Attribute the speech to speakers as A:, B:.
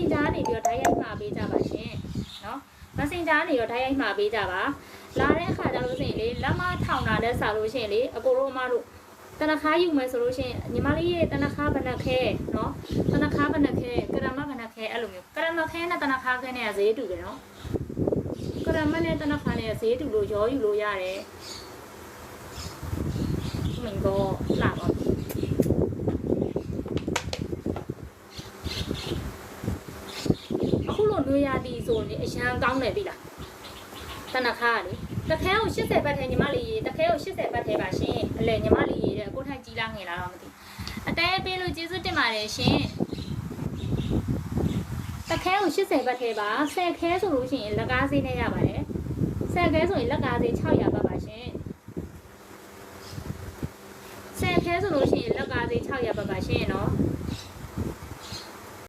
A: Messenger ကနေပြီးတော့ဓာတ်ရိုက်မှာပေးကြပါရှင်နော် Messenger ကနေတော့ဓာတ်ရိုက်မှာပေးကြပါလာတဲ့အခါကျလို့ရှိရင်လေလက်မထောင်တာနဲ့စာလို့ရှိရင်လေအကိုတို့အမတို့တနခါယူမယ်ဆိုလို့ရှိရင်ညီမလေးရဲ့တနခါဘဏ္ဍခဲနော်တနခါဘဏ္ဍခဲကရမဘဏ္ဍခဲအဲ့လိုမျိုးကရမခဲနဲ့တနခါခဲနဲ့ဈေးတူတယ်နော်ကရမနဲ့တနခါနဲ့ဈေးတူလို့ရောယူလို့ရတယ်မင်းก็လာပါ အခုလိုနွေရာသီဆိုရင်အရန်ကောင်းတယ်ပြီလားတနခါလေတခဲကို80ဘတ်ထဲညီမလေးရေတခဲကို80ဘတ်ထဲပါရှင်အလဲညီမလေးရေတဲ့ကိုထိုင်ကြီးလားငယ်လားတော့မသိအတဲပေးလို့ကျေးဇူးတင်ပါတယ်ရှင်တခဲကို80ဘတ်ထဲပါ10ခဲဆိုလို့ရှိရင်လက်ကားဈေးနဲ့ရပါတယ်10ခဲဆိုရင်လက်ကားဈေး600ဘတ်ပါရှင်10ခဲဆိုလို့ရှိရင်လက်ကားဈေး600ဘတ်ပါရှင်နော်